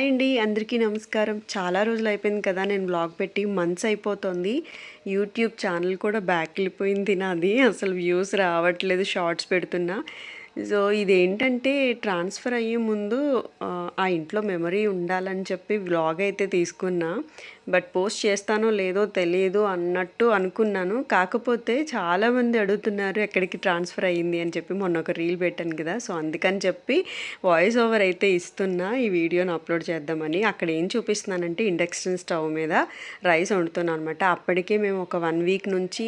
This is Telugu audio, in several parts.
హాయ్ అండి అందరికీ నమస్కారం. చాలా రోజులు అయిపోయింది కదా నేను బ్లాగ్ పెట్టి మంత్స్ అయిపోతుంది. యూట్యూబ్ ఛానల్ కూడా బ్యాక్ వెళ్ళిపోయింది నాది. అసలు వ్యూస్ రావట్లేదు షార్ట్స్ పెడుతున్నా. సో ఇదేంటంటే ట్రాన్స్ఫర్ అయ్యే ముందు ఆ, ఇంట్లో మెమరీ ఉండాలని చెప్పి వ్లాగ్ అయితే తీసుకున్నా. బట్ పోస్ట్ చేస్తానో లేదో తెలియదు అన్నట్టు అనుకున్నాను. కాకపోతే చాలామంది అడుగుతున్నారు ఎక్కడికి ట్రాన్స్ఫర్ అయ్యింది? అని చెప్పి మొన్న ఒక రీల్ పెట్టాను కదా. సో అందుకని చెప్పి వాయిస్ ఓవర్ అయితే ఇస్తున్నా ఈ వీడియోని అప్లోడ్ చేద్దామని. అక్కడ ఏం చూపిస్తున్నానంటే ఇండక్షన్ స్టవ్ మీద రైస్ వండుతున్నాను అనమాట అప్పటికే మేము ఒక వన్ వీక్ నుంచి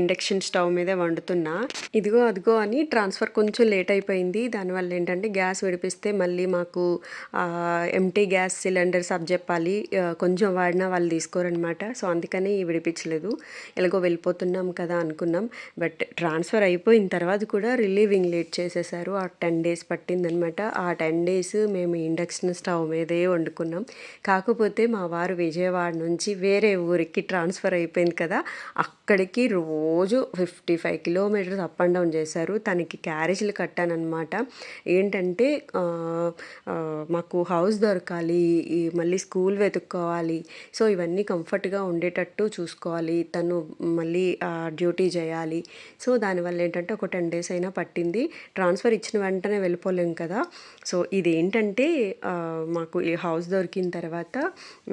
ఇండక్షన్ స్టవ్ మీదే వండుతున్నా. ఇదిగో అదిగో అని ట్రాన్స్ఫర్ కొంచెం లేట్ అయిపోయింది. దానివల్ల ఏంటంటే గ్యాస్ విడిపిస్తే మళ్ళీ మాకు ఎంటీ గ్యాస్ సిలిండర్ సబ్ చెప్పాలి. కొంచెం వాడి వాళ్ళు తీసుకోరనమాట సో అందుకని విడిపించలేదు. ఎలాగో వెళ్ళిపోతున్నాం కదా అనుకున్నాం. బట్ ట్రాన్స్ఫర్ అయిపోయిన తర్వాత కూడా రిలీవింగ్ లేట్ చేసేసారు. ఆ టెన్ డేస్ పట్టిందనమాట ఆ టెన్ డేస్ మేము ఇండక్షన్ స్టవ్ మీదే వండుకున్నాం. కాకపోతే మా వారు విజయవాడ నుంచి వేరే ఊరికి ట్రాన్స్ఫర్ అయిపోయింది కదా. అక్కడికి రోజు fifty five kilometres up and down చేశారు. తనకి క్యారేజీలు కట్టానమాట ఏంటంటే మాకు హౌస్ దొరకాలి. ఈ మళ్ళీ స్కూల్ వెతుక్కోవాలి. సో ఇవన్నీ కంఫర్ట్గా ఉండేటట్టు చూసుకోవాలి. తను మళ్ళీ డ్యూటీ చేయాలి. సో దానివల్ల ఏంటంటే ఒక టెన్ డేస్ అయినా పట్టింది. ట్రాన్స్ఫర్ ఇచ్చిన వెంటనే వెళ్ళిపోలేం కదా. సో ఇది ఏంటంటే మాకు ఈ హౌస్ దొరికిన తర్వాత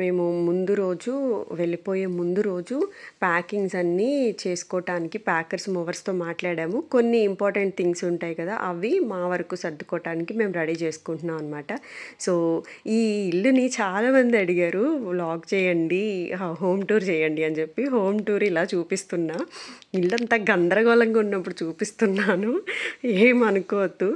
మేము ముందు రోజు వెళ్ళిపోయే ముందు రోజు ప్యాకింగ్స్ అన్నీ చేసుకోవటానికి ప్యాకర్స్ మూవర్స్తో మాట్లాడాము. కొన్ని ఇంపార్టెంట్ థింగ్స్ ఉంటాయి కదా అవి మా వరకు సర్దుకోవటానికి మేము రెడీ చేసుకుంటున్నాం అనమాట సో ఈ ఇల్లుని చాలామంది అడిగారు. వ్లాగ్ చేయండి హోమ్ టూర్ చేయండి అని చెప్పి హోమ్ టూర్ ఇలా చూపిస్తున్నా. ఇల్లంతా గందరగోళంగా ఉన్నప్పుడు చూపిస్తున్నాను. ఏమనుకోవద్దు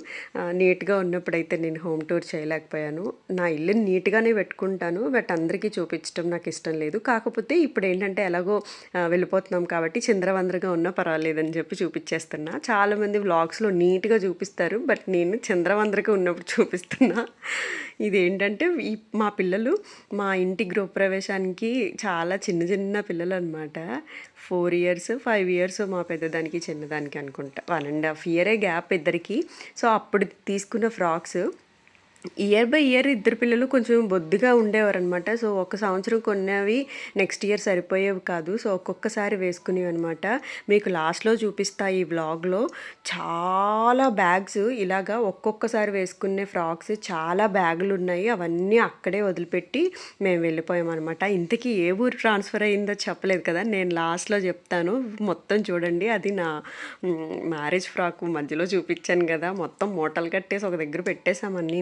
నీట్గా ఉన్నప్పుడైతే నేను హోమ్ టూర్ చేయలేకపోయాను. నా ఇల్లుని నీట్గానే పెట్టుకుంటాను. బట్ అందరికీ చూపించడం నాకు ఇష్టం లేదు. కాకపోతే ఇప్పుడు ఏంటంటే ఎలాగో వెళ్ళిపోతున్నాం కాబట్టి చిందరవందరగా ఉన్నా పర్వాలేదని చెప్పి చూపించేస్తున్నా. చాలామంది వ్లాగ్స్లో నీట్గా చూపిస్తారు. బట్ నేను చంద్రవందరగా ఉన్నప్పుడు చూపిస్తున్నా. ఇది ఏంటంటే ఈ మా పిల్లలు మా ఇంటి గృహప్రవేశం గృహప్రవేశానికి చాలా చిన్న చిన్న పిల్లలు అనమాట ఫోర్ ఇయర్స్ ఫైవ్ ఇయర్స్ మా పెద్దదానికి చిన్నదానికి అనుకుంటా. వన్ అండ్ హాఫ్ ఇయరే గ్యాప్ ఇద్దరికి. సో అప్పుడు తీసుకున్న ఫ్రాక్స్ ఇయర్ బై ఇయర్ ఇద్దరు పిల్లలు కొంచెం బొద్దుగా ఉండేవారు అనమాట సో ఒక సంవత్సరం కొన్నవి నెక్స్ట్ ఇయర్ సరిపోయేవి కాదు. సో ఒక్కొక్కసారి వేసుకునేవి అనమాట మీకు లాస్ట్లో చూపిస్తా ఈ బ్లాగ్లో చాలా బ్యాగ్స్ ఇలాగా ఒక్కొక్కసారి వేసుకునే ఫ్రాక్స్ చాలా బ్యాగులు ఉన్నాయి. అవన్నీ అక్కడే వదిలిపెట్టి మేము వెళ్ళిపోయామన్నమాట. ఇంతకీ ఏ ఊరు ట్రాన్స్ఫర్ అయిందో చెప్పలేదు కదా. నేను లాస్ట్లో చెప్తాను. మొత్తం చూడండి. అది నా మ్యారేజ్ ఫ్రాక్ మధ్యలో చూపించాను కదా. మొత్తం మూటలు కట్టేసి ఒక దగ్గర పెట్టేశామని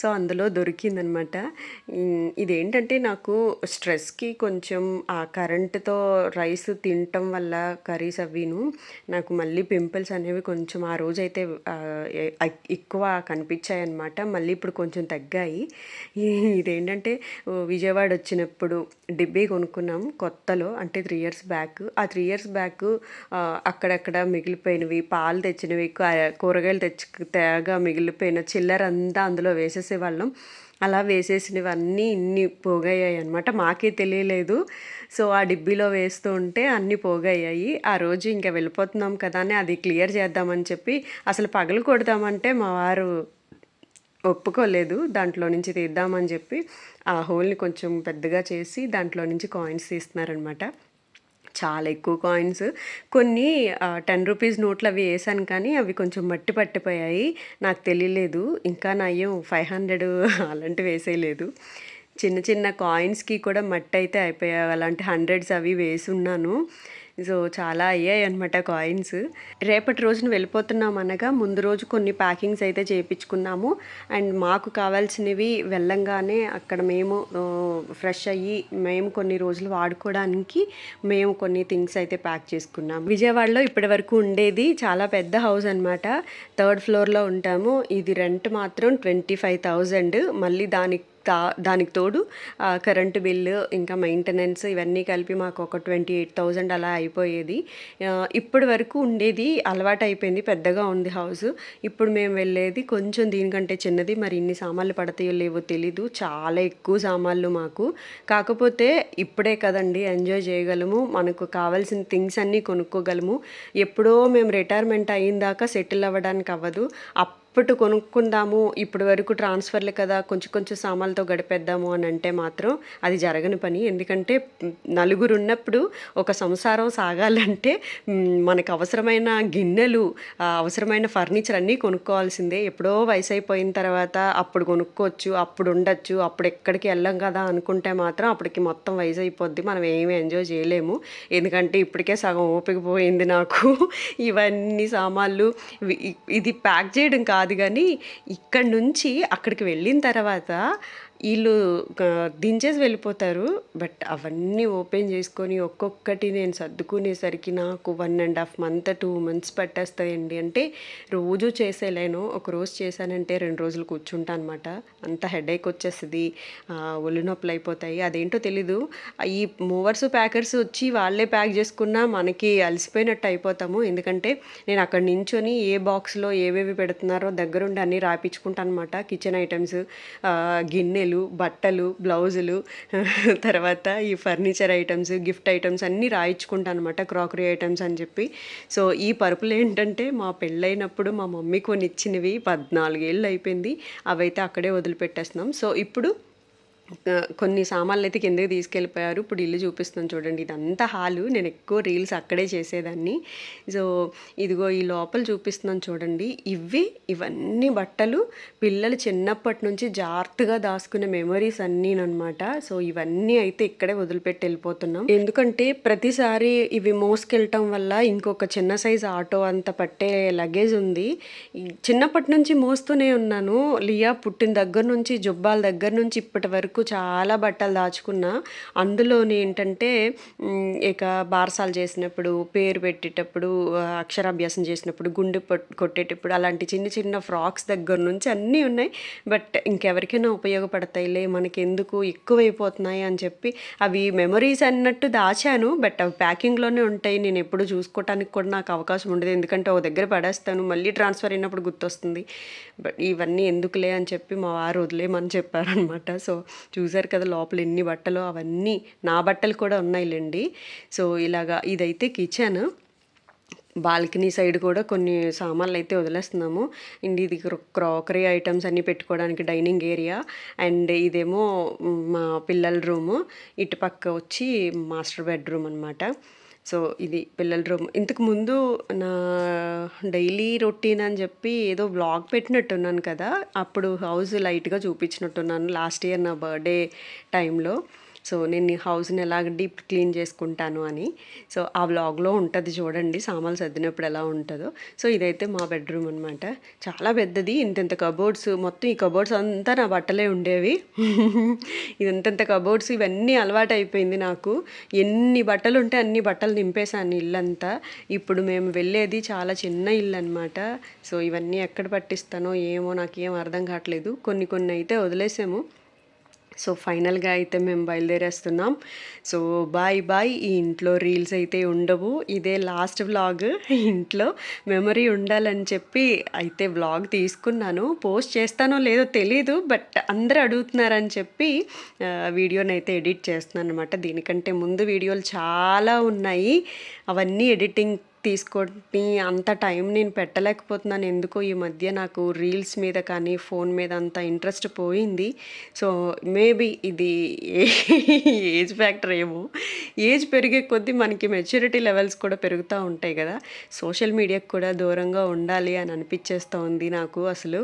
సో అందులో దొరికిందనమాట. ఇదేంటంటే నాకు స్ట్రెస్కి కొంచెం ఆ కరెంటుతో రైస్ తినటం వల్ల కర్రీస్ అవిను నాకు మళ్ళీ పింపుల్స్ అనేవి కొంచెం ఆ రోజైతే ఎక్కువ కనిపించాయి అనమాట మళ్ళీ ఇప్పుడు కొంచెం తగ్గాయి. ఇదేంటంటే విజయవాడ వచ్చినప్పుడు డిబ్బీ కొనుక్కున్నాం కొత్తలో అంటే త్రీ ఇయర్స్ బ్యాక్. ఆ త్రీ ఇయర్స్ బ్యాక్ అక్కడక్కడ మిగిలిపోయినవి పాలు తెచ్చినవి కూరగాయలు తెచ్చి తేగా మిగిలిపోయిన చిల్లర అంతా అందులో వేసేవాళ్ళం అలా వేసేసినవన్నీ ఇన్ని పోగయ్యాయి అనమాట మాకే తెలియలేదు. సో ఆ డిబ్బీలో వేస్తూ ఉంటే అన్నీ పోగయ్యాయి. ఆ రోజు ఇంకా వెళ్ళిపోతున్నాం కదా అని అది క్లియర్ చేద్దామని చెప్పి అసలు పగలు కొడదామంటే మా వారు ఒప్పుకోలేదు. దాంట్లో నుంచి తీద్దామని చెప్పి ఆ హోల్ని కొంచెం పెద్దగా చేసి దాంట్లో నుంచి కాయిన్స్ తీస్తున్నారనమాట చాలా ఎక్కువ కాయిన్స్ కొన్ని టెన్ రూపీస్ నోట్లు అవి వేసాను కానీ అవి కొంచెం మట్టి పట్టిపోయాయి. నాకు తెలియలేదు. ఇంకా నయం ఫైవ్ హండ్రెడ్ అలాంటివి వేసేయలేదు. చిన్న చిన్న కాయిన్స్కి కూడా మట్టి అయితే అయిపోయాయి. అలాంటి హండ్రెడ్స్ అవి వేసి ఉన్నాను. సో చాలా అయ్యాయి అనమాట కాయిన్స్. రేపటి రోజున వెళ్ళిపోతున్నాం అనగా ముందు రోజు కొన్ని ప్యాకింగ్స్ అయితే చేయించుకున్నాము అండ్ మాకు కావాల్సినవి వెళ్ళంగానే అక్కడ మేము ఫ్రెష్ అయ్యి మేము కొన్ని రోజులు వాడుకోవడానికి మేము కొన్ని థింగ్స్ అయితే ప్యాక్ చేసుకున్నాం విజయవాడలో ఇప్పటి వరకు ఉండేది చాలా పెద్ద హౌస్ అనమాట థర్డ్ ఫ్లోర్లో ఉంటాము. ఇది రెంట్ మాత్రం ట్వంటీ ఫైవ్ థౌజండ్. మళ్ళీ దానికి దా దానికి తోడు కరెంటు బిల్లు ఇంకా మెయింటెనెన్స్ ఇవన్నీ కలిపి మాకు ఒక ట్వంటీ ఎయిట్ థౌజండ్ అలా అయిపోయేది. ఇప్పటి వరకు ఉండేది అలవాటు అయిపోయింది పెద్దగా ఉంది హౌస్ ఇప్పుడు మేము వెళ్ళేది కొంచెం దీనికంటే చిన్నది మరి ఇన్ని సామాన్లు పడతాయో లేవో తెలీదు. చాలా ఎక్కువ సామాన్లు మాకు. కాకపోతే ఇప్పుడే కదండి ఎంజాయ్ చేయగలము. మనకు కావాల్సిన థింగ్స్ అన్నీ కొనుక్కోగలము. ఎప్పుడో మేము రిటైర్మెంట్ అయిన దాకా సెటిల్ అవ్వడానికి అవ్వదు. అప్ అప్పుడు కొనుక్కుందాము ఇప్పటి వరకు ట్రాన్స్ఫర్లు కదా కొంచెం కొంచెం సామాన్లతో గడిపేద్దాము అని అంటే మాత్రం అది జరగని పని. ఎందుకంటే నలుగురు ఉన్నప్పుడు ఒక సంసారం సాగాలంటే మనకు అవసరమైన గిన్నెలు అవసరమైన ఫర్నిచర్ అన్నీ కొనుక్కోవాల్సిందే. ఎప్పుడో వయసు అయిపోయిన తర్వాత అప్పుడు కొనుక్కోవచ్చు అప్పుడు ఉండొచ్చు అప్పుడు ఎక్కడికి వెళ్ళాం కదా అనుకుంటే మాత్రం అప్పటికి మొత్తం వయసు అయిపోద్ది. మనం ఏమీ ఎంజాయ్ చేయలేము. ఎందుకంటే ఇప్పటికే సగం ఓపిక పోయింది నాకు. ఇవన్నీ సామాన్లు ఇది ప్యాక్ చేయడం కాదు. కానీ ఇక్కడి నుంచి అక్కడికి వెళ్ళిన తర్వాత వీళ్ళు దించేసి వెళ్ళిపోతారు బట్ అవన్నీ ఓపెన్ చేసుకొని ఒక్కొక్కటి నేను సర్దుకునేసరికి నాకు one and half month two months పట్టేస్తాయండి. అంటే రోజు చేసేలేను ఒక రోజు చేశానంటే రెండు రోజులు కూర్చుంటా అనమాట అంత హెడేక్ వచ్చేస్తుంది ఒళ్ళు నొప్పులు అయిపోతాయి అదేంటో తెలీదు. ఈ మూవర్స్ ప్యాకర్స్ వచ్చి వాళ్ళే ప్యాక్ చేసుకున్నా మనకి అలసిపోయినట్టు అయిపోతాము. ఎందుకంటే నేను అక్కడ నించొని ఏ బాక్స్లో ఏవేవి పెడుతున్నారో దగ్గరుండి అన్నీ రాయించుకుంటాను అనమాట కిచెన్ ఐటమ్స్ గిన్నెలు బట్టలు బ్లౌజులు తర్వాత ఈ ఫర్నిచర్ ఐటమ్స్ గిఫ్ట్ ఐటమ్స్ అన్నీ రాయించుకుంటాను అనమాట క్రాకరీ ఐటమ్స్ అని చెప్పి. సో ఈ పరుపులు ఏంటంటే మా పెళ్ళైనప్పుడు మా మమ్మీ కొన్ని ఇచ్చినవి పద్నాలుగేళ్ళు అయిపోయింది. అవైతే అక్కడే వదిలిపెట్టేస్తున్నాం. సో ఇప్పుడు కొన్ని సామాన్లు అయితే కిందకి తీసుకెళ్ళిపోయారు. ఇప్పుడు ఇల్లు చూపిస్తాను చూడండి. ఇదంతా హాలు. నేను ఎక్కువ రీల్స్ అక్కడే చేసేదాన్ని. సో ఇదిగో ఈ లోపల చూపిస్తున్నాను చూడండి. ఇవి ఇవన్నీ బట్టలు పిల్లలు చిన్నప్పటి నుంచి జాగ్రత్తగా దాచుకునే మెమరీస్ అన్నీనమాట సో ఇవన్నీ అయితే ఇక్కడే వదిలిపెట్టి వెళ్ళిపోతున్నాం. ఎందుకంటే ప్రతిసారి ఇవి మోసుకెళ్ళటం వల్ల ఇంకొక చిన్న సైజ్ ఆటో అంత పట్టే లగేజ్ ఉంది. చిన్నప్పటి నుంచి మోస్తూనే ఉన్నాను. లియా పుట్టిన దగ్గర నుంచి జుబ్బాల దగ్గర నుంచి ఇప్పటి వరకు చాలా బట్టలు దాచుకున్నా. అందులోని ఏంటంటే ఇక బారసాలు చేసినప్పుడు పేరు పెట్టేటప్పుడు అక్షరాభ్యాసం చేసినప్పుడు గుండె కొట్టేటప్పుడు అలాంటి చిన్న చిన్న ఫ్రాక్స్ దగ్గర నుంచి అన్నీ ఉన్నాయి. బట్ ఇంకెవరికైనా ఉపయోగపడతాయిలే మనకి ఎందుకు ఎక్కువైపోతున్నాయి అని చెప్పి అవి మెమరీస్ అన్నట్టు దాచాను. బట్ అవి ప్యాకింగ్లోనే ఉంటాయి. నేను ఎప్పుడు చూసుకోవటానికి కూడా నాకు అవకాశం ఉండదు. ఎందుకంటే ఒక దగ్గర పడేస్తాను మళ్ళీ ట్రాన్స్ఫర్ అయినప్పుడు గుర్తొస్తుంది. బట్ ఇవన్నీ ఎందుకులే అని చెప్పి మా వారు వదిలేమని చెప్పారనమాట సో చూసారు కదా లోపల ఎన్ని బట్టలు అవన్నీ నా బట్టలు కూడా ఉన్నాయిలేండి. సో ఇలాగా ఇదైతే కిచెన్. బాల్కనీ సైడ్ కూడా కొన్ని సామాన్లు అయితే వదిలేస్తున్నాము. అండ్ ఇది క్రాకరీ ఐటమ్స్ అన్నీ పెట్టుకోవడానికి డైనింగ్ ఏరియా. అండ్ ఇదేమో మా పిల్లల రూము. ఇటు పక్క వచ్చి మాస్టర్ బెడ్రూమ్ అనమాట సో ఇది పిల్లల రూమ్. ఇంతకు ముందు నా డైలీ రొటీన్ అని చెప్పి ఏదో బ్లాగ్ పెట్టినట్టున్నాను కదా అప్పుడు హౌస్ లైట్గా చూపించినట్టున్నాను లాస్ట్ ఇయర్ నా బర్త్డే టైంలో. సో నేను హౌస్ని ఎలా డీప్ క్లీన్ చేసుకుంటాను అని. సో ఆ వ్లాగ్లో ఉంటుంది చూడండి సామాన్లు సర్దినప్పుడు ఎలా ఉంటుందో. సో ఇదైతే మా బెడ్రూమ్ అనమాట చాలా పెద్దది ఇంతెంత కబోర్డ్స్ మొత్తం ఈ కబోర్డ్స్ అంతా నా బట్టలే ఉండేవి. ఇదంతంత కబోర్డ్స్ ఇవన్నీ అలవాటు అయిపోయింది నాకు. ఎన్ని బట్టలు ఉంటే అన్ని బట్టలు నింపేశాను ఇల్లంతా. ఇప్పుడు మేము వెళ్ళేది చాలా చిన్న ఇల్లు అనమాట సో ఇవన్నీ ఎక్కడ పట్టిస్తానో ఏమో నాకేం అర్థం కావట్లేదు. కొన్ని కొన్ని అయితే వదిలేసాము. సో ఫైనల్గా అయితే మేము బయలుదేరేస్తున్నాం. సో బాయ్ బాయ్ ఈ ఇంట్లో రీల్స్ అయితే ఉండవు. ఇదే లాస్ట్ వ్లాగ్. ఇంట్లో మెమరీ ఉండాలని చెప్పి అయితే వ్లాగ్ తీసుకున్నాను. పోస్ట్ చేస్తానో లేదో తెలీదు బట్ అందరూ అడుగుతున్నారని చెప్పి వీడియోని అయితే ఎడిట్ చేస్తున్నాను అనమాట దీనికంటే ముందు వీడియోలు చాలా ఉన్నాయి. అవన్నీ ఎడిటింగ్ తీసుకొని అంత టైం నేను పెట్టలేకపోతున్నాను. ఎందుకో ఈ మధ్య నాకు రీల్స్ మీద కానీ ఫోన్ మీద అంత ఇంట్రెస్ట్ పోయింది. సో మేబీ ఇది ఏజ్ ఫ్యాక్టర్ ఏమో. ఏజ్ పెరిగే కొద్దీ మనకి మెచ్యూరిటీ లెవెల్స్ కూడా పెరుగుతూ ఉంటాయి కదా. సోషల్ మీడియాకు కూడా దూరంగా ఉండాలి అని అనిపించేస్తూ ఉంది నాకు అసలు.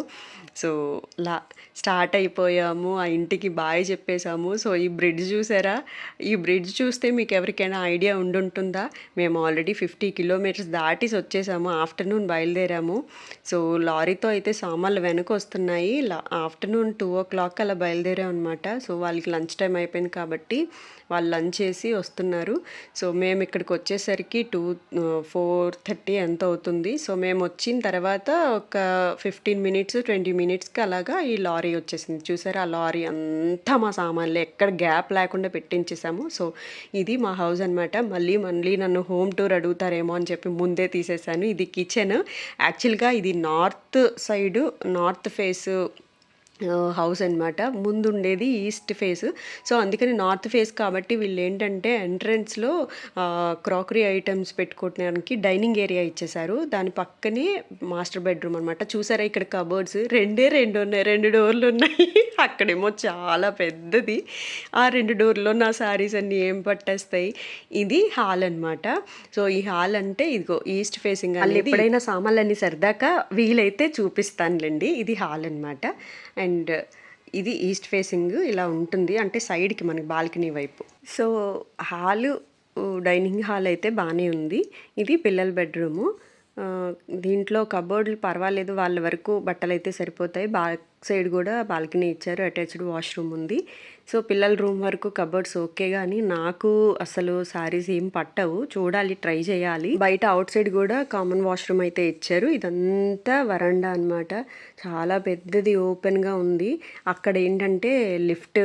సో లా స్టార్ట్ అయిపోయాము ఆ ఇంటికి బాయ్ చెప్పేశాము. సో ఈ బ్రిడ్జ్ చూసారా? ఈ బ్రిడ్జ్ చూస్తే మీకు ఎవరికైనా ఐడియా ఉండుంటుందా? మేము ఆల్రెడీ ఫిఫ్టీ కిలోమీటర్ కిలోమీటర్స్ దాటి వచ్చేసాము. ఆఫ్టర్నూన్ బయలుదేరాము. సో లారీతో అయితే సామాన్లు వెనక వస్తున్నాయి ఆఫ్టర్నూన్ టూ ఓ క్లాక్ అలా బయలుదేరాం అనమాట సో వాళ్ళకి లంచ్ టైం అయిపోయింది కాబట్టి వాళ్ళు లంచ్ చేసి వస్తున్నారు. సో మేము ఇక్కడికి వచ్చేసరికి టూ ఫోర్ థర్టీ ఎంత అవుతుంది. సో మేము వచ్చిన తర్వాత ఒక ఫిఫ్టీన్ మినిట్స్ ట్వంటీ మినిట్స్కి అలాగా ఈ లారీ వచ్చేసింది. చూసారా? ఆ లారీ అంతా మా సామాన్లు. ఎక్కడ గ్యాప్ లేకుండా పెట్టించేసాము. సో ఇది మా హౌస్ అనమాట మళ్ళీ మళ్ళీ నన్ను హోమ్ టూర్ అడుగుతారేమో అని చెప్పి ముందే తీసేసాను. ఇది కిచెన్. యాక్చువల్గా ఇది north side north face house అనమాట ముందు ఉండేది ఈస్ట్ ఫేస్. సో అందుకని నార్త్ ఫేస్ కాబట్టి వీళ్ళు ఏంటంటే ఎంట్రన్స్లో క్రాకరీ ఐటమ్స్ పెట్టుకోవడానికి డైనింగ్ ఏరియా ఇచ్చేశారు. దాని పక్కనే మాస్టర్ బెడ్రూమ్ అనమాట చూసారా ఇక్కడ కబోర్డ్స్? రెండే రెండు ఉన్నాయి రెండు డోర్లు ఉన్నాయి అక్కడేమో చాలా పెద్దది. ఆ రెండు డోర్లో నా శారీస్ అన్నీ ఏం పట్టేస్తాయి? ఇది హాల్ అనమాట సో ఈ హాల్ అంటే ఇదిగో ఈస్ట్ ఫేసింగ్ అనేది ఎప్పుడైనా సామాన్లన్నీ సరదాక వీలైతే చూపిస్తానులేండి. ఇది హాల్ అనమాట అండ్ ఇది ఈస్ట్ ఫేసింగ్ ఇలా ఉంటుంది. అంటే సైడ్కి మనకి బాల్కనీ వైపు. సో హాలు డైనింగ్ హాల్ అయితే బాగానే ఉంది. ఇది పిల్లల బెడ్రూము. దీంట్లో కబోర్డ్లు పర్వాలేదు వాళ్ళ వరకు బట్టలు అయితే సరిపోతాయి. బ్యాక్ సైడ్ కూడా బాల్కనీ ఇచ్చారు అటాచ్డ్ వాష్రూమ్ ఉంది. సో పిల్లల రూమ్ వరకు కబోర్డ్స్ ఓకే కానీ నాకు అసలు శారీస్ ఏం పట్టవు. చూడాలి ట్రై చేయాలి. బయట అవుట్ సైడ్ కూడా కామన్ వాష్రూమ్ అయితే ఇచ్చారు. ఇదంతా వరండా అన్నమాట. చాలా పెద్దది ఓపెన్గా ఉంది. అక్కడ ఏంటంటే లిఫ్ట్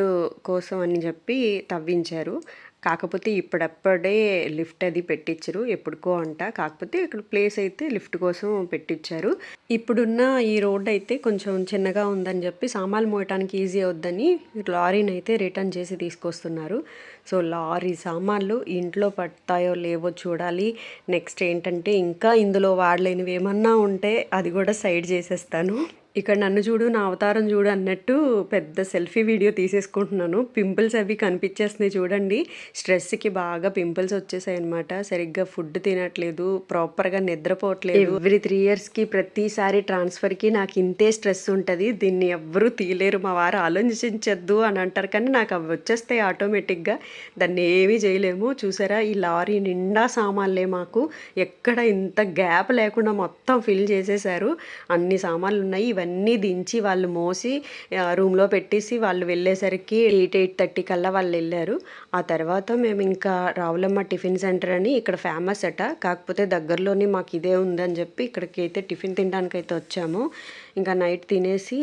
కోసం అని చెప్పి తవ్వించారు. కాకపోతే ఇప్పుడప్పుడే లిఫ్ట్ అది పెట్టించరు ఎప్పుడుకో అంట. కాకపోతే ఇక్కడ ప్లేస్ అయితే లిఫ్ట్ కోసం పెట్టించారు ఇప్పుడున్న ఈ రోడ్ అయితే కొంచెం చిన్నగా ఉందని చెప్పి సామాన్లు మోయటానికి ఈజీ అవుద్దని లారీని అయితే రిటర్న్ చేసి తీసుకొస్తున్నారు. సో లారీ సామాన్లు ఇంట్లో పడతాయో లేవో చూడాలి. నెక్స్ట్ ఏంటంటే ఇంకా ఇందులో వాడలేనివి ఏమన్నా ఉంటే అది కూడా సైడ్ చేసేస్తాను. ఇక్కడ నన్ను చూడు నా అవతారం చూడు అన్నట్టు పెద్ద సెల్ఫీ వీడియో తీసేసుకుంటున్నాను. పింపుల్స్ అవి కనిపించేస్తున్నాయి చూడండి. స్ట్రెస్కి బాగా పింపుల్స్ వచ్చేసాయి అనమాట సరిగ్గా ఫుడ్ తినట్లేదు ప్రాపర్గా నిద్రపోవట్లేదు. ఎవ్రీ త్రీ ఇయర్స్కి ప్రతిసారి ట్రాన్స్ఫర్కి నాకు ఇంతే స్ట్రెస్ ఉంటుంది. దీన్ని ఎవ్వరూ తీయలేరు. మా వారు ఆలోచించద్దు అని అంటారు కానీ నాకు అవి వచ్చేస్తాయి ఆటోమేటిక్గా. దాన్ని ఏమీ చేయలేము. చూసారా? ఈ లారీ నిండా సామాన్లే మాకు. ఎక్కడ ఇంత గ్యాప్ లేకుండా మొత్తం ఫిల్ చేసేసారు. అన్ని సామాన్లు ఉన్నాయి. ఇవన్నీ దించి వాళ్ళు మోసి రూమ్లో పెట్టేసి వాళ్ళు వెళ్ళేసరికి ఎయిట్ ఎయిట్ థర్టీ కల్లా వాళ్ళు వెళ్ళారు. ఆ తర్వాత మేము ఇంకా రావులమ్మ టిఫిన్ సెంటర్ అని ఇక్కడ ఫేమస్ అట. కాకపోతే దగ్గరలోనే మాకు ఇదే ఉందని చెప్పి ఇక్కడికి అయితే టిఫిన్ తినడానికి అయితే వచ్చాము. ఇంకా నైట్ తినేసి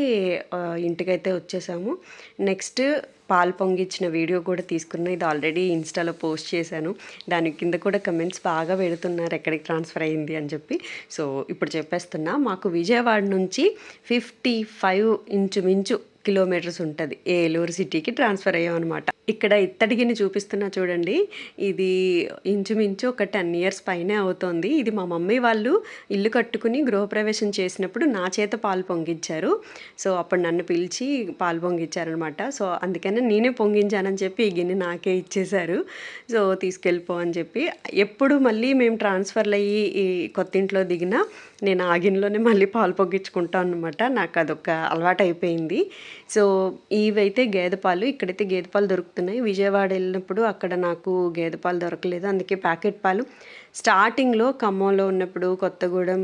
ఇంటికైతే వచ్చేసాము. నెక్స్ట్ పాలు పొంగిచ్చిన వీడియో కూడా తీసుకున్నా. ఇది ఆల్రెడీ ఇన్స్టాలో పోస్ట్ చేశాను. దాని కింద కూడా కమెంట్స్ బాగా పెడుతున్నారు ఎక్కడికి ట్రాన్స్ఫర్ అయింది అని చెప్పి. సో ఇప్పుడు చెప్పేస్తున్నా మాకు విజయవాడ నుంచి ఫిఫ్టీ ఫైవ్ ఇంచుమించు కిలోమీటర్స్ ఉంటుంది. ఏలూరు సిటీకి ట్రాన్స్ఫర్ అయ్యామన్నమాట. అనమాట ఇక్కడ ఇత్తడిగిని చూపిస్తున్నా చూడండి. ఇది ఇంచుమించు ఒక టెన్ ఇయర్స్ పైనే అవుతోంది. ఇది మా మమ్మీ వాళ్ళు ఇల్లు కట్టుకుని గృహప్రవేశం చేసినప్పుడు నా చేత పాలు పొంగించారు. సో అప్పుడు నన్ను పిలిచి పాలు పొంగించారనమాట సో అందుకనే నేనే పొంగించానని చెప్పి ఈ గిన్నె నాకే ఇచ్చేశారు. సో తీసుకెళ్ళిపో అని చెప్పి. ఎప్పుడు మళ్ళీ మేము ట్రాన్స్ఫర్లు అయ్యి ఈ కొత్త ఇంట్లో దిగినా నేను ఆ గిన్నెలోనే మళ్ళీ పాలు పొంగించుకుంటాను అనమాట నాకు అదొక అలవాటు అయిపోయింది సో ఇవైతే గేదె పాలు ఇక్కడైతే గేదె పాలు దొరుకుతున్నాయి. విజయవాడ వెళ్ళినప్పుడు అక్కడ నాకు గేదె పాలు దొరకలేదు. అందుకే ప్యాకెట్ పాలు. స్టార్టింగ్లో ఖమ్మంలో ఉన్నప్పుడు కొత్తగూడెం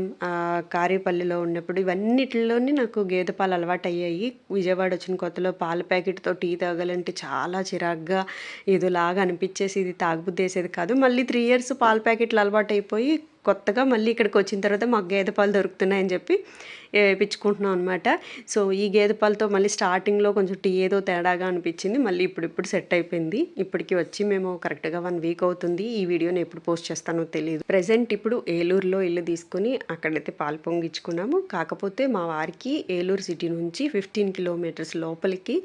కారేపల్లిలో ఉన్నప్పుడు ఇవన్నిటిలోనే నాకు గేదె పాలు అలవాటు అయ్యాయి విజయవాడ వచ్చిన కొత్తలో పాల ప్యాకెట్తో టీ తాగాలంటే చాలా చిరాగ్గా ఏదోలాగా అనిపించేసి ఇది తాగుబుద్ధి వేసేది కాదు. మళ్ళీ త్రీ ఇయర్స్ పాల ప్యాకెట్లు అలవాటు అయిపోయి కొత్తగా మళ్ళీ ఇక్కడికి వచ్చిన తర్వాత మాకు గేదె పాలు దొరుకుతున్నాయని చెప్పి వేయించుకుంటున్నాం అనమాట సో ఈ గేదె పాలతో మళ్ళీ స్టార్టింగ్లో కొంచెం టీ ఏదో తేడాగా అనిపించింది. మళ్ళీ ఇప్పుడు ఇప్పుడు సెట్ అయిపోయింది. ఇప్పటికి వచ్చి మేము కరెక్ట్గా వన్ వీక్ అవుతుంది. ఈ వీడియోని ఎప్పుడు పోస్ట్ చేస్తానో తెలియదు ప్రజెంట్ ఇప్పుడు ఏలూరులో ఇల్లు తీసుకుని అక్కడైతే పాలు పొంగించుకున్నాము. కాకపోతే మా వారికి ఏలూరు సిటీ నుంచి ఫిఫ్టీన్ కిలోమీటర్స్ లోపలికి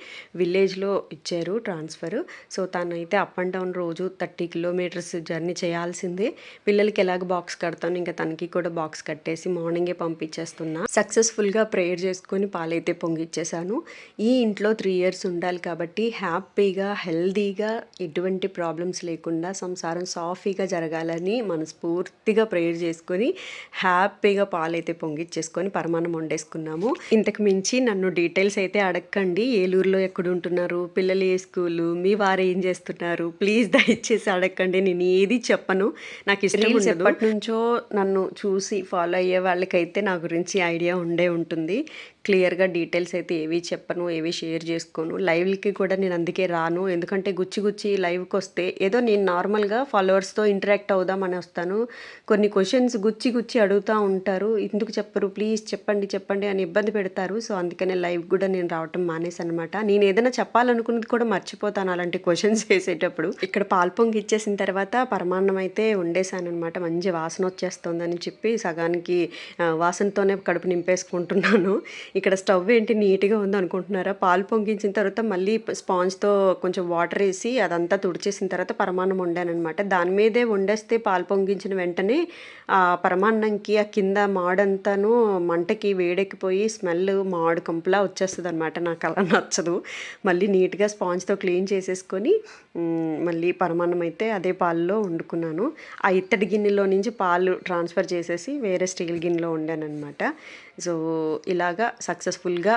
విలేజ్లో ఇచ్చారు ట్రాన్స్ఫర్. సో తనైతే అప్ అండ్ డౌన్ రోజు థర్టీ కిలోమీటర్స్ జర్నీ చేయాల్సిందే. పిల్లలకి ఎలాగ బాక్స్ కడతాను? ఇంకా తనకి కూడా బాక్స్ కట్టేసి మార్నింగే పంపించేస్తున్నా. సక్సెస్ఫుల్గా ప్రేయర్ చేసుకొని పాలైతే పొంగిచ్చేసాను. ఈ ఇంట్లో త్రీ ఇయర్స్ ఉండాలి కాబట్టి హ్యాపీగా హెల్దీగా ఎటువంటి ప్రాబ్లమ్స్ లేకుండా సంసారం సాఫీగా జరగాలని మనస్ఫూర్తిగా ప్రేయర్ చేసుకొని హ్యాపీగా పాలైతే పొంగిచ్చేసుకొని పరమాన్నం వండేసుకున్నాము. ఇంతకు మించి నన్ను డీటెయిల్స్ అయితే అడగండి ఏలూరులో ఎక్కడ ఉంటున్నారు పిల్లలు ఏ స్కూలు? మీ వారు ఏం చేస్తున్నారు? ప్లీజ్ దయచేసి అడగండి నేను ఏది చెప్పను. నాకు ఇష్టం ఎప్పటి నుంచో నన్ను చూసి ఫాలో అయ్యే వాళ్ళకైతే నా గురించి ఐడియా ఉండే ఉంటుంది. క్లియర్గా డీటెయిల్స్ అయితే ఏవి చెప్పను ఏవి షేర్ చేసుకోను. లైవ్కి కూడా నేను అందుకే రాను. ఎందుకంటే గుచ్చి గుచ్చి లైవ్కి వస్తే ఏదో నేను నార్మల్గా ఫాలోవర్స్తో ఇంటరాక్ట్ అవుదామని వస్తాను. కొన్ని క్వశ్చన్స్ గుచ్చి గుచ్చి అడుగుతూ ఉంటారు. ఎందుకు చెప్పరు? ప్లీజ్ చెప్పండి చెప్పండి అని ఇబ్బంది పెడతారు. సో అందుకనే లైవ్ కూడా నేను రావటం మానేసి అనమాట నేను ఏదైనా చెప్పాలనుకున్నది కూడా మర్చిపోతాను అలాంటి క్వశ్చన్స్ వేసేటప్పుడు. ఇక్కడ పాల్పొంగి ఇచ్చేసిన తర్వాత పరమాన్నం అయితే వండేశానమాట మంచి వాసన వచ్చేస్తుందని చెప్పి సగానికి వాసనతోనే కడుపు నింపేసుకుంటున్నాను. ఇక్కడ స్టవ్ ఏంటి నీట్గా ఉంది అనుకుంటున్నారా? పాలు పొంగించిన తర్వాత మళ్ళీ స్పాంజ్తో కొంచెం వాటర్ వేసి అదంతా తుడిచేసిన తర్వాత పరమాన్నం వండానమాట దాని మీదే వండేస్తే పాలు పొంగించిన వెంటనే ఆ పరమాన్నంకి ఆ కింద మాడంతాను మంటకి వేడెక్కిపోయి స్మెల్ మాడు కంపులా వచ్చేస్తుంది అనమాట నాకు అలా నచ్చదు. మళ్ళీ నీట్గా స్పాంజ్తో క్లీన్ చేసేసుకొని మళ్ళీ పరమాన్నం అయితే అదే పాలలో వండుకున్నాను. ఆ ఇత్తడి గిన్నెలో నుంచి పాలు ట్రాన్స్ఫర్ చేసేసి వేరే స్టీల్ గిన్నెలో వండానమాట సో ఇలాగా సక్సెస్ఫుల్గా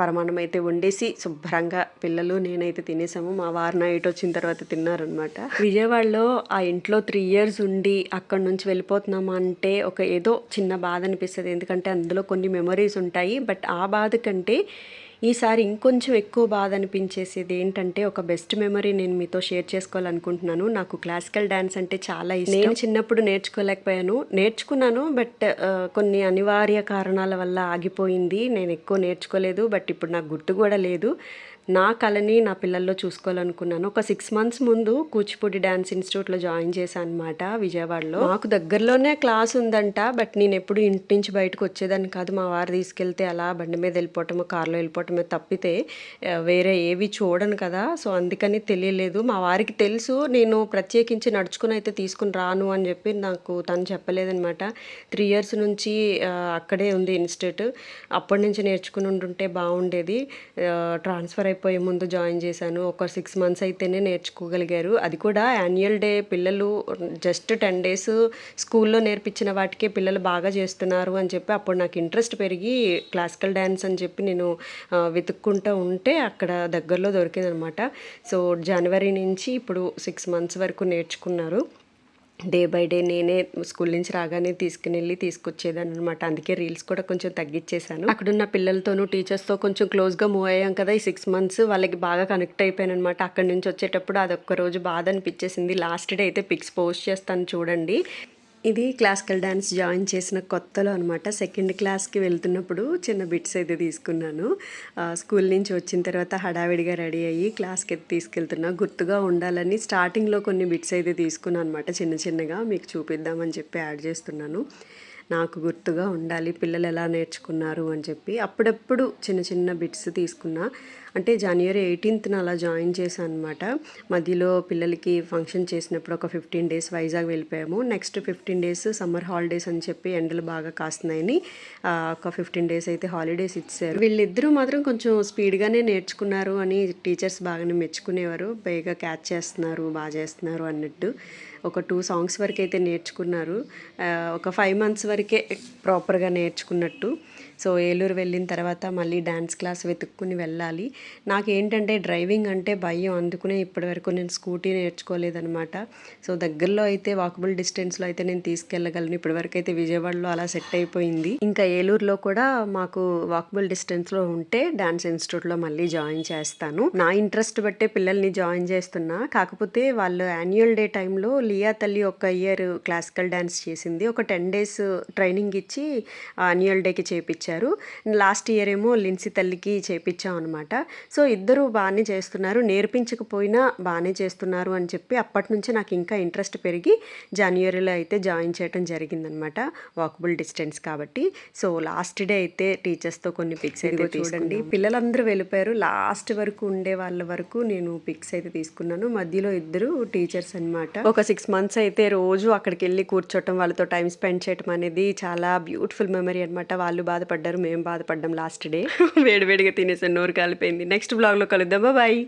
పరమాణం అయితే వండేసి శుభ్రంగా పిల్లలు నేనైతే తినేసాము. మా వారు నైట్ వచ్చిన తర్వాత తిన్నారనమాట విజయవాడలో ఆ ఇంట్లో త్రీ ఇయర్స్ ఉండి అక్కడ నుంచి వెళ్ళిపోతున్నామా అంటే ఒక ఏదో చిన్న బాధ అనిపిస్తుంది. ఎందుకంటే అందులో కొన్ని మెమరీస్ ఉంటాయి. బట్ ఆ బాధ కంటే ఈసారి ఇంకొంచెం ఎక్కువ బాధ అనిపించేసేది ఏంటంటే ఒక బెస్ట్ మెమరీ నేను మీతో షేర్ చేసుకోవాలనుకుంటున్నాను. నాకు క్లాసికల్ డ్యాన్స్ అంటే చాలా ఇష్టం. నేను చిన్నప్పుడు నేర్చుకోలేకపోయాను. నేర్చుకున్నాను బట్ కొన్ని అనివార్య కారణాల వల్ల ఆగిపోయింది. నేను ఎక్కువ నేర్చుకోలేదు బట్ ఇప్పుడు నాకు గుర్తు కూడా లేదు. నా కళని నా పిల్లల్లో చూసుకోవాలనుకున్నాను. ఒక సిక్స్ మంత్స్ ముందు కూచిపూడి డ్యాన్స్ ఇన్స్టిట్యూట్లో జాయిన్ చేశాను అనమాట విజయవాడలో. నాకు దగ్గరలోనే క్లాస్ ఉందంట బట్ నేను ఎప్పుడు ఇంటి నుంచి బయటకు వచ్చేదాన్ని కాదు. మా వారు తీసుకెళ్తే అలా బండి మీద వెళ్ళిపోవటము కార్లో వెళ్ళిపోవటమే తప్పితే వేరే ఏవి చూడను కదా. సో అందుకని తెలియలేదు. మా వారికి తెలుసు నేను ప్రత్యేకించి నడుచుకుని అయితే తీసుకుని రాను అని చెప్పి నాకు తను చెప్పలేదనమాట త్రీ ఇయర్స్ నుంచి అక్కడే ఉంది ఇన్స్టిట్యూట్. అప్పటి నుంచి నేర్చుకుని ఉంటుంటే బాగుండేది. ట్రాన్స్ఫర్ అయిపోయే ముందు జాయిన్ చేశాను. ఒక సిక్స్ మంత్స్ అయితేనే నేర్చుకోగలిగారు. అది కూడా యాన్యువల్ డే పిల్లలు జస్ట్ టెన్ డేస్ స్కూల్లో నేర్పించిన వాటికే పిల్లలు బాగా చేస్తున్నారు అని చెప్పి అప్పుడు నాకు ఇంట్రెస్ట్ పెరిగి క్లాసికల్ డ్యాన్స్ అని చెప్పి నేను వెతుక్కుంటూ ఉంటే అక్కడ దగ్గరలో దొరికిందనమాట. సో జనవరి నుంచి ఇప్పుడు సిక్స్ మంత్స్ వరకు నేర్చుకున్నారు. డే బై డే నేనే స్కూల్ నుంచి రాగానే తీసుకుని వెళ్ళి తీసుకొచ్చేదాన్ని అనమాట అందుకే రీల్స్ కూడా కొంచెం తగ్గించేశాను అక్కడున్న పిల్లలతోనూ టీచర్స్తో కొంచెం క్లోజ్గా మూవ్ అయ్యాం కదా ఈ సిక్స్ మంత్స్. వాళ్ళకి బాగా కనెక్ట్ అయిపోయాను అనమాట అక్కడి నుంచి వచ్చేటప్పుడు అదొక్క రోజు బాధ అనిపించేసింది. లాస్ట్ డే అయితే పిక్స్ పోస్ట్ చేస్తాను చూడండి. ఇది క్లాసికల్ డ్యాన్స్ జాయిన్ చేసిన కొత్తలో అనమాట సెకండ్ క్లాస్కి వెళ్తున్నప్పుడు చిన్న బిట్స్ అయితే తీసుకున్నాను. స్కూల్ నుంచి వచ్చిన తర్వాత హడావిడిగా రెడీ అయ్యి క్లాస్కి అయితే తీసుకెళ్తున్నా. గుర్తుగా ఉండాలని స్టార్టింగ్లో కొన్ని బిట్స్ అయితే తీసుకున్నాను అనమాట చిన్న చిన్నగా మీకు చూపిద్దామని చెప్పి యాడ్ చేస్తున్నాను. నాకు గుర్తుగా ఉండాలి పిల్లలు ఎలా నేర్చుకున్నారు అని చెప్పి. అప్పుడప్పుడు చిన్న చిన్న బిట్స్ తీసుకున్నా. అంటే జనవరి ఎయిటీన్త్న అలా జాయిన్ చేశాను అనమాట మధ్యలో పిల్లలకి ఫంక్షన్ చేసినప్పుడు ఒక ఫిఫ్టీన్ డేస్ వైజాగ్ వెళ్ళిపోయాము. Next fifteen days summer holidays అని చెప్పి ఎండలు బాగా కాస్తున్నాయని ఒక ఫిఫ్టీన్ డేస్ అయితే హాలిడేస్ ఇచ్చారు. వీళ్ళిద్దరూ మాత్రం కొంచెం స్పీడ్గానే నేర్చుకున్నారు అని టీచర్స్ బాగానే మెచ్చుకునేవారు. బేగా క్యాచ్ చేస్తున్నారు బాగా చేస్తున్నారు అన్నట్టు. ఒక టూ సాంగ్స్ వరకు అయితే నేర్చుకున్నారు ఒక ఫైవ్ మంత్స్ వరకే ప్రాపర్గా నేర్చుకున్నట్టు. సో ఏలూరు వెళ్ళిన తర్వాత మళ్ళీ డ్యాన్స్ క్లాస్ వెతుక్కుని వెళ్ళాలి. నాకు ఏంటంటే డ్రైవింగ్ అంటే భయం. అందుకునే ఇప్పటివరకు నేను స్కూటీ నేర్చుకోలేదనమాట సో దగ్గరలో అయితే వాకబుల్ డిస్టెన్స్లో అయితే నేను తీసుకెళ్ళగలను. ఇప్పటివరకు అయితే విజయవాడలో అలా సెట్ అయిపోయింది. ఇంకా ఏలూరులో కూడా మాకు వాకబుల్ డిస్టెన్స్లో ఉంటే డ్యాన్స్ ఇన్స్టిట్యూట్లో మళ్ళీ జాయిన్ చేస్తాను. నా ఇంట్రెస్ట్ బట్టే పిల్లల్ని జాయిన్ చేస్తున్నా. కాకపోతే వాళ్ళు యాన్యువల్ డే టైంలో లియా తల్లి ఒక ఇయర్ క్లాసికల్ డ్యాన్స్ చేసింది. ఒక టెన్ డేస్ ట్రైనింగ్ ఇచ్చి యాన్యువల్ డేకి చేపించారు లాస్ట్ ఇయర్ ఏమో లిన్సీ తల్లికి చేపించాం అనమాట సో ఇద్దరు బాగానే చేస్తున్నారు. నేర్పించకపోయినా బాగానే చేస్తున్నారు అని చెప్పి అప్పటి నుంచి నాకు ఇంకా ఇంట్రెస్ట్ పెరిగి జనవరిలో అయితే జాయిన్ చేయడం జరిగిందనమాట వాకబుల్ డిస్టెన్స్ కాబట్టి. సో లాస్ట్ డే అయితే టీచర్స్తో కొన్ని పిక్స్ అయితే చూడండి. పిల్లలందరూ వెళ్ళిపోయారు. లాస్ట్ వరకు ఉండే వాళ్ళ వరకు నేను పిక్స్ అయితే తీసుకున్నాను. మధ్యలో ఇద్దరు టీచర్స్ అన్నమాట. ఒక సిక్స్ మంత్స్ అయితే రోజు అక్కడికి వెళ్ళి కూర్చోవటం వాళ్ళతో టైం స్పెండ్ చేయటం అనేది చాలా బ్యూటిఫుల్ మెమరీ అనమాట వాళ్ళు బాధపడ్డారు మేము బాధపడ్డాం లాస్ట్ డే. వేడివేడిగా తినేసాను నోరు కాలిపోయింది. నెక్స్ట్ బ్లాగ్లో కలుద్దాం. బాయ్.